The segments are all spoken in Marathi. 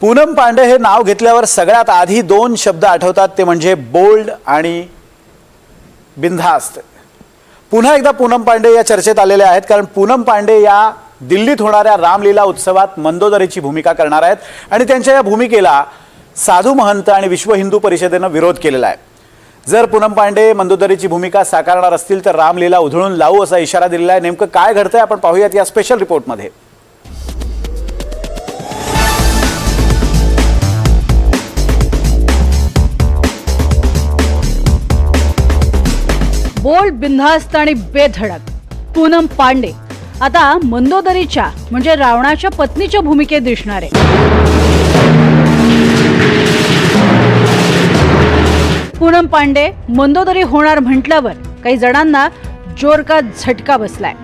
पूनम पांडे हे नाव घेतल्यावर सगळ्यात आधी दोन शब्द आठवतात. ते म्हणजे बोल्ड आणि बिनधास्त. पुन्हा एकदा पूनम पांडे या चर्चेत आलेले आहेत कारण पूनम पांडे या दिल्लीत होणाऱ्या रामलीला उत्सवात मंदोदरीची भूमिका करणार आहेत आणि त्यांच्या या भूमिकेला साधू महंत आणि विश्व हिंदू परिषदेनं विरोध केलेला आहे. जर पूनम पांडे मंदोदरीची भूमिका साकारणार असतील तर रामलीला उधळून लावू असा इशारा दिलेला आहे. नेमकं काय घडतंय आपण पाहूयात या स्पेशल रिपोर्टमध्ये बोल्ड बिनधास्त आणि बेधडक. पूनम पांडे. आता मंदोदरीच्या म्हणजे रावणाच्या पत्नीच्या भूमिकेत दिसणार. आहे पूनम पांडे मंदोदरी होणार म्हटल्यावर काही जणांना जोरका झटका बसलाय.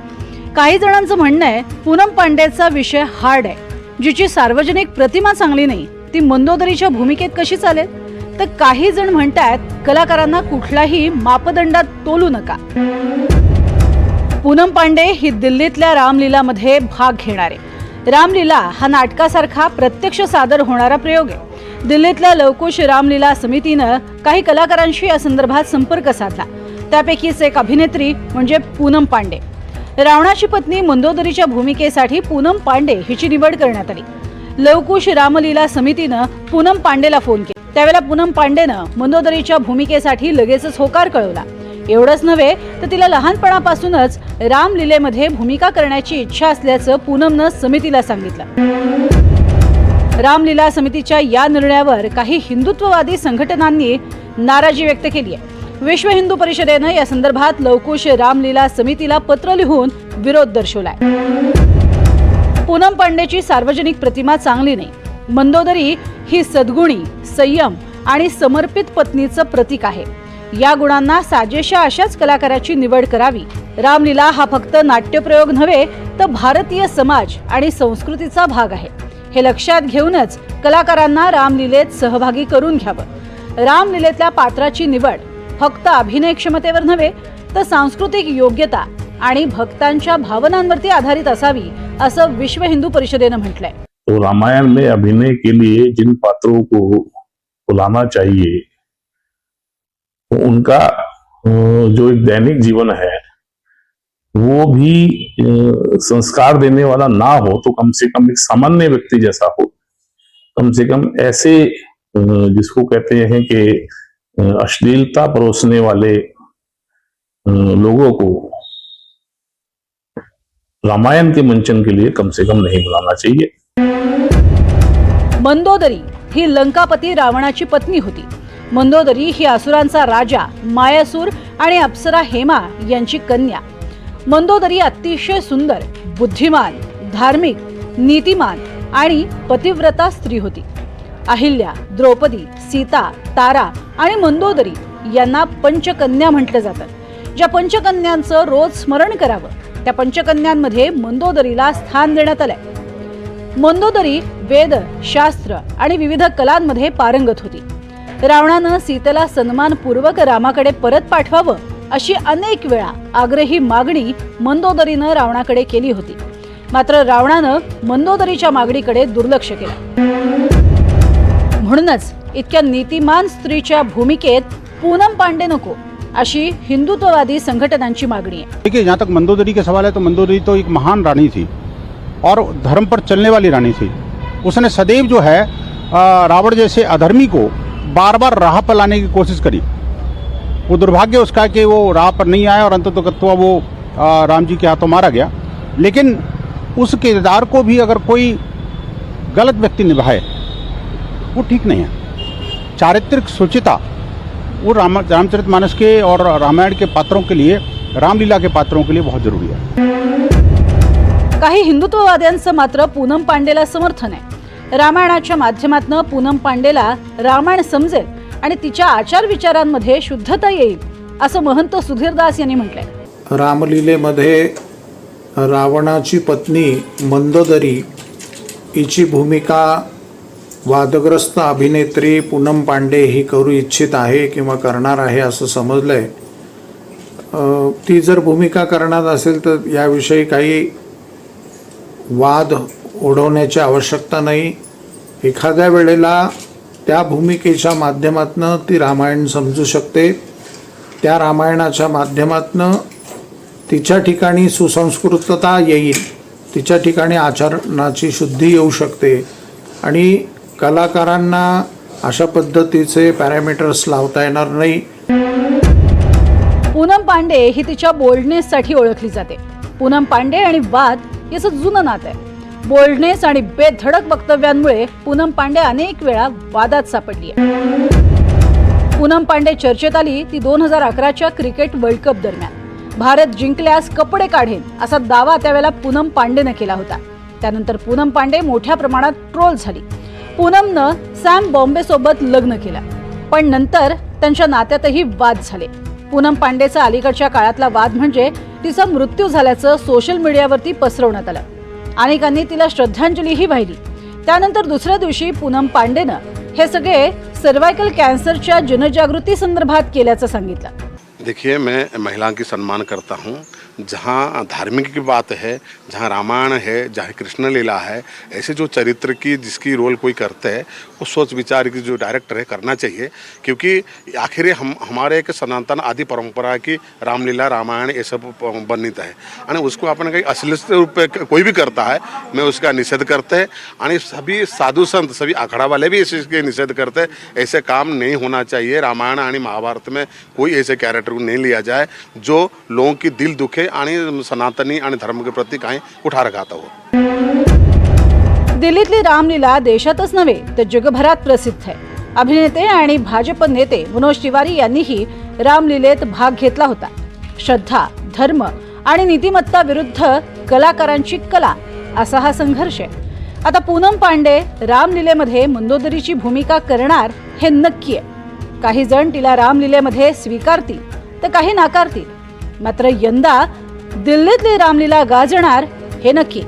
काही जणांचं म्हणणं आहे पूनम पांडेचा विषय हार्ड आहे. जिची सार्वजनिक प्रतिमा चांगली नाही ती मंदोदरीच्या भूमिकेत कशी चालेल? तर काही जण म्हणतायत कलाकारांना कुठलाही मापदंडात तोलू नका. पूनम पांडे ही दिल्लीतल्या रामलीलामध्ये भाग घेणारे रामलीला हा नाटकासारखा प्रत्यक्ष सादर होणारा प्रयोग आहे. दिल्लीतल्या लवकुश रामलीला समितीनं काही कलाकारांशी या संदर्भात संपर्क साधला. त्यापैकीच एक अभिनेत्री म्हणजे पूनम पांडे. रावणाची पत्नी मंदोदरीच्या भूमिकेसाठी पूनम पांडे हिची निवड करण्यात आली. लवकुश रामलीला समितीनं पूनम पांडेला फोन केला. त्यावेळेला पूनम पांडेनं मंदोदरीच्या भूमिकेसाठी लगेचच होकार कळवला. एवढंच नव्हे तर तिला लहानपणापासूनच रामलीलेमध्ये भूमिका करण्याची इच्छा असल्याचं पूनमनं समितीला सांगितलं. रामलीला समितीच्या या निर्णयावर काही हिंदुत्ववादी संघटनांनी नाराजी व्यक्त केली आहे. विश्व हिंदू परिषदेनं या संदर्भात लवकुश रामलीला समितीला पत्र लिहून विरोध दर्शवलाय. पूनम पांडेची सार्वजनिक प्रतिमा चांगली नाही. मंदोदरी ही सद्गुणी संयम आणि समर्पित पत्नीचं प्रतीक आहे. या गुणांना साजेशा अशाच कलाकाराची निवड करावी. रामलीला हा फक्त नाट्यप्रयोग नव्हे तर भारतीय समाज आणि संस्कृतीचा भाग आहे. हे लक्षात घेऊनच कलाकारांना रामलीलेत सहभागी करून घ्यावं. रामलीलेतल्या पात्राची निवड फक्त अभिनय क्षमतेवर नव्हे तर सांस्कृतिक योग्यता आणि भक्तांच्या भावनांवरती आधारित असावी असं विश्व हिंदू परिषदेनं म्हटलंय. तो रामायण में अभिनय के लिए जिन पात्रों को बुलाना चाहिए तो उनका जो एक दैनिक जीवन है, वो भी संस्कार देने वाला ना हो तो कम से कम एक सामान्य व्यक्ति जैसा हो। कम से कम ऐसे जिसको कहते हैं कि अश्लीलता परोसने वाले लोगों को रामायण के मंचन के लिए कम से कम नहीं बुलाना चाहिए। मंदोदरी ही लंकापती रावणाची पत्नी होती. मंदोदरी ही असुरांचा राजा मायासूर आणि अप्सरा हेमा यांची कन्या. मंदोदरी अतिशय सुंदर बुद्धिमान धार्मिक नीतिमान आणि पतिव्रता स्त्री होती. अहिल्या द्रौपदी सीता तारा आणि मंदोदरी यांना पंचकन्या म्हटलं जातं. ज्या पंचकन्यांचं रोज स्मरण करावं त्या पंचकन्यांमध्ये मंदोदरीला स्थान देण्यात आलंय. मंदोदरी वेद शास्त्र आणि विविध कलांमध्ये पारंगत होती. रावणानं सीतेला सन्मानपूर्वक रामाकडे परत पाठवावं अशी अनेक वेळा आग्रही मागणी मंदोदरीनं रावणाकडे केली होती. मात्र रावणानं मंदोदरीच्या मागणीकडे दुर्लक्ष केलं. म्हणूनच इतक्या नीतिमान स्त्रीच्या भूमिकेत पूनम पांडे नको अशी हिंदुत्ववादी संघटनांची मागणी आहे. देखिए जहाँ तक मंदोदरी का सवाल है तो मंदोदरी तो एक महान रानी थी। और धर्म पर चलने वाली रानी थी। उसने सदैव जो है रावण जैसे अधर्मी को बार बार राह पर लाने की कोशिश करी। वो दुर्भाग्य उसका कि वो राह पर नहीं आया और अंत अंततः वो राम जी के हाथों मारा गया। लेकिन उस किरदार को भी अगर कोई गलत व्यक्ति निभाए, वो ठीक नहीं है। चारित्रिक सुचिता, वो राम रामचरित मानस के और रामायण के पात्रों के लिए, रामलीला के पात्रों के लिए बहुत ज़रूरी है। काही हिंदुत्ववाद्यांचं मात्र पूनम पांडेला समर्थन आहे. रामायणाच्या माध्यमातून पूनम पांडेला रामायण समजेल आणि तिच्या आचार विचारांमध्ये शुद्धता येईल असं महंत सुधीरदास यांनी म्हटलंय. रामलीलेमध्ये रावणाची पत्नी मंदोदरी हिची भूमिका वादग्रस्त अभिनेत्री पूनम पांडे ही करू इच्छित आहे किंवा करणार आहे असं समजलं आहे ती जर भूमिका करणार असेल तर याविषयी काही वाद ओढवण्याची आवश्यकता नाही. एखाद्या वेळेला त्या भूमिकेच्या माध्यमातनं ती रामायण समजू शकते. त्या रामायणाच्या माध्यमातनं तिच्या ठिकाणी सुसंस्कृतता येईल तिच्या ठिकाणी आचरणाची शुद्धी येऊ शकते. आणि कलाकारांना अशा पद्धतीचे पॅरामीटर्स लावता येणार नाही. पूनम पांडे ही तिच्या बोल्डनेससाठी ओळखली जाते. पूनम पांडे आणि वाद याचं जुनं नातं आहे. बोल्डनेस आणि बेधडक वक्तव्यांमुळे पूनम पांडे अनेक वेळा वादात सापडली आहे. पूनम पांडे चर्चेत आली ती दोन हजार अकराच्या क्रिकेट वर्ल्ड कप दरम्यान. भारत जिंकल्यास कपडे काढेन असा दावा त्यावेळेला पूनम पांडेनं केला होता. त्यानंतर पूनम पांडे मोठ्या प्रमाणात ट्रोल झाली. पूनमनं सॅम बॉम्बे सोबत लग्न केलं. पण नंतर त्यांच्या नात्यातही वाद झाले. पूनम पांडेचा अलीकडच्या काळातला वाद म्हणजे तिचा मृत्यू झाल्याचं सोशल मीडियावरती पसरवण्यात आलं. अनेकांनी तिला श्रद्धांजलीही वाहिली. त्यानंतर दुसऱ्या दिवशी पूनम पांडेनं हे सगळे सर्वायकल कॅन्सरच्या जनजागृती संदर्भात केल्याचं सांगितलं. देखिए मैं महिला की सम्मान करता हूँ। जहाँ धार्मिक की बात है, जहाँ रामायण है, जहाँ कृष्ण लीला है, ऐसे जो चरित्र की जिसकी रोल कोई करते हैं वो सोच विचार की जो डायरेक्टर है, करना चाहिए। क्योंकि आखिर हम, हमारे एक सनातन आदि परंपरा की रामलीला, रामायण, ये सब बनित है। आणि उसको आपण काही अश्लील रूप कोई भी करता है, मैं उसका निषेध करते हैं। आणि सभी साधु संत, सभी अखाड़ा वाले भी इसके निषेध करते हैं। ऐसे काम नहीं होना चाहिए। रामायण आणि महाभारत में कोई ऐसे कैरेक्टर को नहीं लिया जाए, जो लोगों की दिल दुखे आणि सनातनी आणि धर्म प्रतीक प्रति काही उठा आहोत. दिल्लीतली रामलीला देशातच नव्हे तर जगभरात प्रसिद्ध आहे. अभिनेते आणि भाजप नेते मनोज तिवारी यांनीही रामलीलेत भाग घेतला होता. श्रद्धा धर्म आणि नीतिमत्ता विरुद्ध कलाकारांची कला असा हा संघर्ष आहे. आता पूनम पांडे रामलीलेमध्ये मंदोदरीची भूमिका करणार हे नक्की आहे. काही जण तिला रामलीलेमध्ये स्वीकारतील तर काही नाकारतील. मात्र यंदा दिल्लीतली रामलीला गाजणार हे नक्की.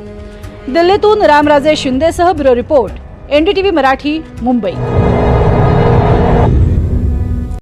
दिल्लीतून Ramraje शिंदेसह bureau report NDTV Marathi Mumbai.